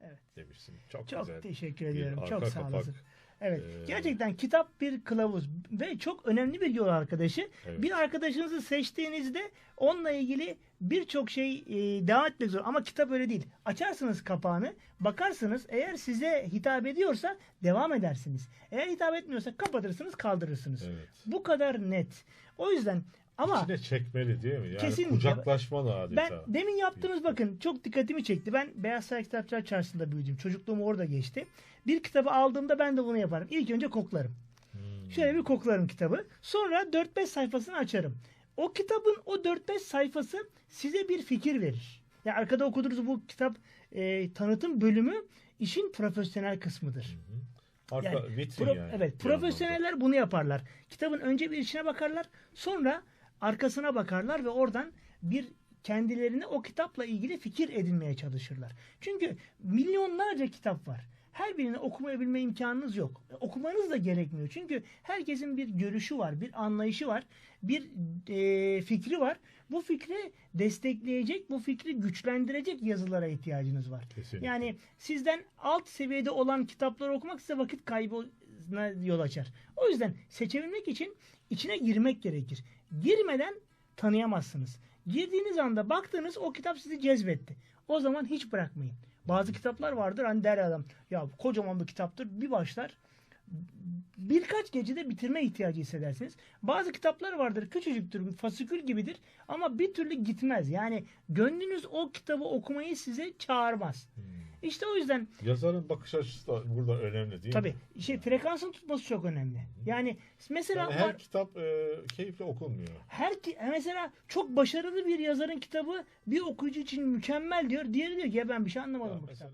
Evet. demişsin. Çok, Çok güzel. teşekkür Bir ediyorum. arka Çok sağ kapak. olasın. Evet. Ee, Gerçekten kitap bir kılavuz ve çok önemli bir yol arkadaşı. Evet. Bir arkadaşınızı seçtiğinizde onunla ilgili birçok şey e, devam etmek zor. Ama kitap öyle değil. Açarsınız kapağını, bakarsınız. Eğer size hitap ediyorsa devam edersiniz. Eğer hitap etmiyorsa kapatırsınız, kaldırırsınız. Evet. Bu kadar net. O yüzden ama İçine çekmeli değil mi? Yani Kesinlikle. kucaklaşmalı adeta. ben demin yaptığınız bakın çok dikkatimi çekti. Ben Beyaz Saray Kitapçılar Çarşısı'nda büyüdüm. Çocukluğum orada geçti. Bir kitabı aldığımda ben de bunu yaparım. İlk önce koklarım. Hmm. Şöyle bir koklarım kitabı. Sonra 4-5 sayfasını açarım. O kitabın o 4-5 sayfası size bir fikir verir. Yani arkada okuduğunuz bu kitap e, tanıtım bölümü işin profesyonel kısmıdır. Arka Yani vitrin pro- yani. Evet, profesyoneller bunu yaparlar. Kitabın önce bir içine bakarlar, sonra arkasına bakarlar ve oradan bir kendilerine o kitapla ilgili fikir edinmeye çalışırlar. Çünkü milyonlarca kitap var. Her birini okumayabilme imkanınız yok. Okumanız da gerekmiyor. Çünkü herkesin bir görüşü var, bir anlayışı var, bir e, fikri var. Bu fikri destekleyecek, bu fikri güçlendirecek yazılara ihtiyacınız var. Kesinlikle. Yani sizden alt seviyede olan kitapları okumak size vakit kaybına yol açar. O yüzden seçebilmek için içine girmek gerekir. Girmeden tanıyamazsınız. Girdiğiniz anda baktığınız o kitap sizi cezbetti. O zaman hiç bırakmayın. Bazı kitaplar vardır hani der adam ya kocaman bir kitaptır bir başlar birkaç gecede bitirme ihtiyacı hissedersiniz. Bazı kitaplar vardır küçücüktür fasikül gibidir ama bir türlü gitmez. Yani gönlünüz o kitabı okumayı size çağırmaz. Hmm. İşte o yüzden Yazarın bakış açısı da burada önemli değil tabii mi? şey frekansın tutması çok önemli. Yani mesela Yani var- her kitap e, keyifle okunmuyor. her ki mesela çok başarılı bir yazarın kitabı bir okuyucu için mükemmel diyor. Diğeri diyor ki ya ben bir şey anlamadım Ya bu mesela- kitaptan.